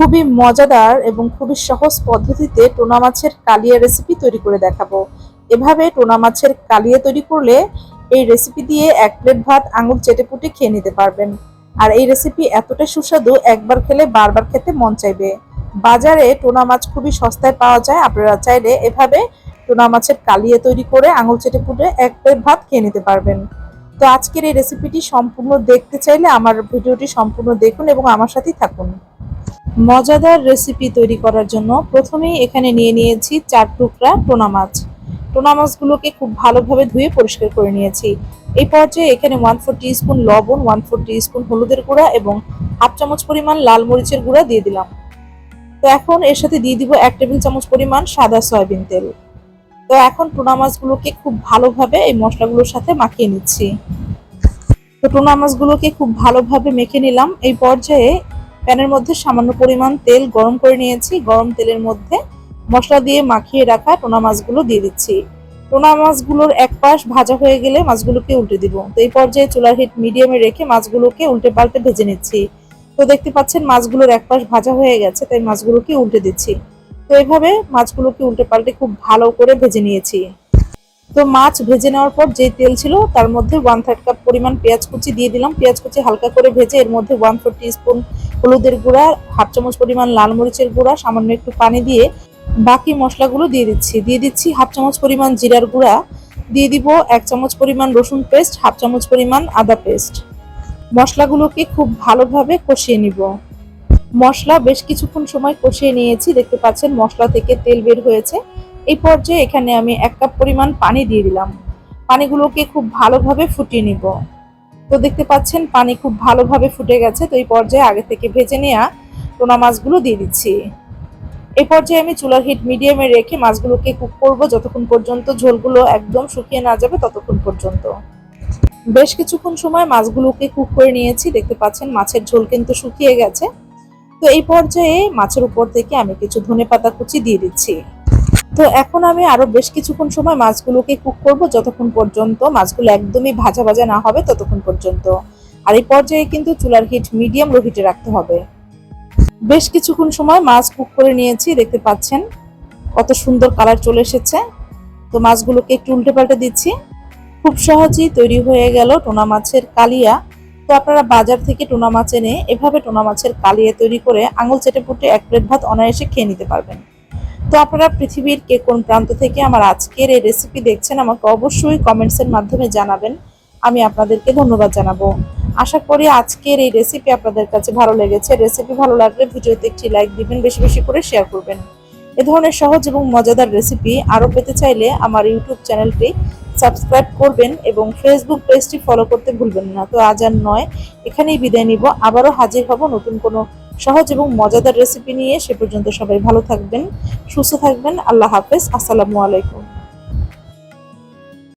খুবই মজাদার এবং খুবই সহজ পদ্ধতিতে টোনা মাছের কালিয়া রেসিপি তৈরি করে দেখাবো। এভাবে টোনা মাছের কালিয়া তৈরি করলে এই রেসিপি দিয়ে এক প্লেট ভাত আঙুল চেটে পুটে খেয়ে নিতে পারবেন। আর এই রেসিপি এতটা সুস্বাদু, একবার খেলে বারবার খেতে মন চাইবে। বাজারে টোনা মাছ খুবই সস্তায় পাওয়া যায়, আপনারা চাইলে এভাবে টোনা মাছের কালিয়া তৈরি করে আঙুল চেটে পুটে এক প্লেট ভাত খেয়ে নিতে পারবেন। তো আজকের এই রেসিপিটি সম্পূর্ণ দেখতে চাইলে আমার ভিডিওটি সম্পূর্ণ দেখুন এবং আমার সাথেই থাকুন। মজাদার রেসিপি তৈরি করার জন্য প্রথমেই এখানে নিয়ে নিয়েছি চার টুকরা টোনা মাছ। টোনা মাছগুলোকে খুব ভালোভাবে ধুয়ে পরিষ্কার করে নিয়েছি। এই পর্যায়ে এখানে ওয়ান ফোর স্পুন লবণ ওয়ান ফোর স্পুন হলুদের গুঁড়া এবং হাফ চামচ পরিমাণ লাল মরিচের গুঁড়া দিয়ে দিলাম। তো এখন এর সাথে দিয়ে দিব এক টেবিল চামচ পরিমাণ সাদা সয়াবিন তেল। তো এখন টোনা মাছগুলোকে খুব ভালোভাবে এই মশলাগুলোর সাথে মাখিয়ে নিচ্ছি। তো টোনা মাছগুলোকে খুব ভালোভাবে মেখে নিলাম। এই পর্যায়ে প্যানের মধ্যে সামান্য পরিমাণ তেল গরম করে নিয়েছি। গরম তেলের মধ্যে মশলা দিয়ে মাখিয়ে রাখা টোনা মাছগুলো দিয়ে দিচ্ছি। টোনা মাছগুলোর এক পাশ ভাজা হয়ে গেলে মাছগুলোকে উল্টে দিব। তো এই পর্যায়ে চুলার হিট মিডিয়ামে রেখে মাছগুলোকে উল্টে পাল্টে ভেজে নিচ্ছি। তো দেখতে পাচ্ছেন মাছগুলোর এক পাশ ভাজা হয়ে গেছে, তাই মাছগুলোকে উল্টে দিচ্ছি। তো এইভাবে মাছগুলোকে উল্টে পাল্টে খুব ভালো করে ভেজে নিয়েছি। তো মাছ ভেজে নেওয়ার পর যে তেল ছিল তার মধ্যে ওয়ান থার্ড কাপ পরিমাণ পেঁয়াজ কুচি দিয়ে দিলাম। পেঁয়াজ কুচি হালকা করে ভেজে এর মধ্যে ওয়ান ফোর স্পুন হলুদের গুঁড়া হাফ চামচ পরিমাণ লাল মরিচের গুঁড়া, সামান্য একটু পানি দিয়ে বাকি মশলাগুলো দিয়ে দিচ্ছি। দিয়ে দিচ্ছি হাফ চামচ পরিমাণ জিরার গুঁড়া। দিয়ে দিব এক চামচ পরিমাণ রসুন পেস্ট হাফ চামচ পরিমাণ আদা পেস্ট। মশলাগুলোকে খুব ভালোভাবে কষিয়ে নিব। মশলা বেশ কিছুক্ষণ সময় কষিয়ে নিয়েছি। দেখতে পাচ্ছেন মশলা থেকে তেল বের হয়েছে। এই পর্যায়ে এখানে আমি এক কাপ পরিমাণ পানি দিয়ে দিলাম। পানিগুলোকে খুব ভালোভাবে ফুটিয়ে নিব। তো দেখতে পাচ্ছেন, পানি খুব ভালোভাবে ফুটে গেছে। তো এই পর্যায়ে আগে থেকে ভেজে নেওয়া টোনা মাছগুলো দিয়ে দিচ্ছি। এই পর্যায়ে আমি চুলার হিট মিডিয়ামে রেখে মাছগুলোকে কুক করব যতক্ষণ পর্যন্ত ঝোলগুলো একদম শুকিয়ে না যাবে ততক্ষণ পর্যন্ত। বেশ কিছুক্ষণ সময় মাছগুলোকে কুক করে নিয়েছি। দেখতে পাচ্ছেন, মাছের ঝোল কিন্তু শুকিয়ে গেছে। তো এই পর্যায়ে মাছের উপর থেকে আমি কিছু ধনে পাতা কুচি দিয়ে দিচ্ছি। তো এখন আমি আরও বেশ কিছুক্ষণ সময় মাছগুলোকে কুক করব, যতক্ষণ পর্যন্ত মাছগুলো একদমই ভাজা ভাজা না হবে ততক্ষণ পর্যন্ত। আর এই পর্যায়ে কিন্তু চুলার হিট মিডিয়াম লো হিটে রাখতে হবে। বেশ কিছুক্ষণ সময় মাছ কুক করে নিয়েছি, দেখতে পাচ্ছেন কত সুন্দর কালার চলে এসেছে। তো মাছগুলোকে একটু উল্টে পাল্টে দিচ্ছি। খুব সহজেই তৈরি হয়ে গেল টোনা মাছের কালিয়া। তো আপনারা বাজার থেকে টোনা মাছ এনে এভাবে টোনা মাছের কালিয়া তৈরি করে আঙুল চেটে পুটে এক প্লেট ভাত অনায়াসে খেয়ে নিতে পারবেন। তো আপনারা পৃথিবীর কে কোন প্রান্ত থেকে আমার আজকের এই রেসিপি দেখছেন, আমাকে অবশ্যই কমেন্টসের মাধ্যমে জানাবেন। আমি আপনাদেরকে ধন্যবাদ জানাব। আশা করি আজকের এই রেসিপি আপনাদের কাছে ভালো লেগেছে। রেসিপি ভালো লাগলে ভিডিওতে একটি লাইক দিবেন, বেশি বেশি করে শেয়ার করবেন। এ ধরনের সহজ এবং মজাদার রেসিপি আরও পেতে চাইলে আমার ইউটিউব চ্যানেলটি সাবস্ক্রাইব করবেন এবং ফেসবুক পেজটি ফলো করতে ভুলবেন না। তো আজ আর নয়, এখানেই বিদায় নিব। আবারও হাজির হব নতুন কোনো সহজ এবং মজাদার রেসিপি নিয়ে সে পর্যন্ত সবাই ভালো থাকবেন, সুস্থ থাকবেন। আল্লাহ হাফেজ। আসসালামু আলাইকুম।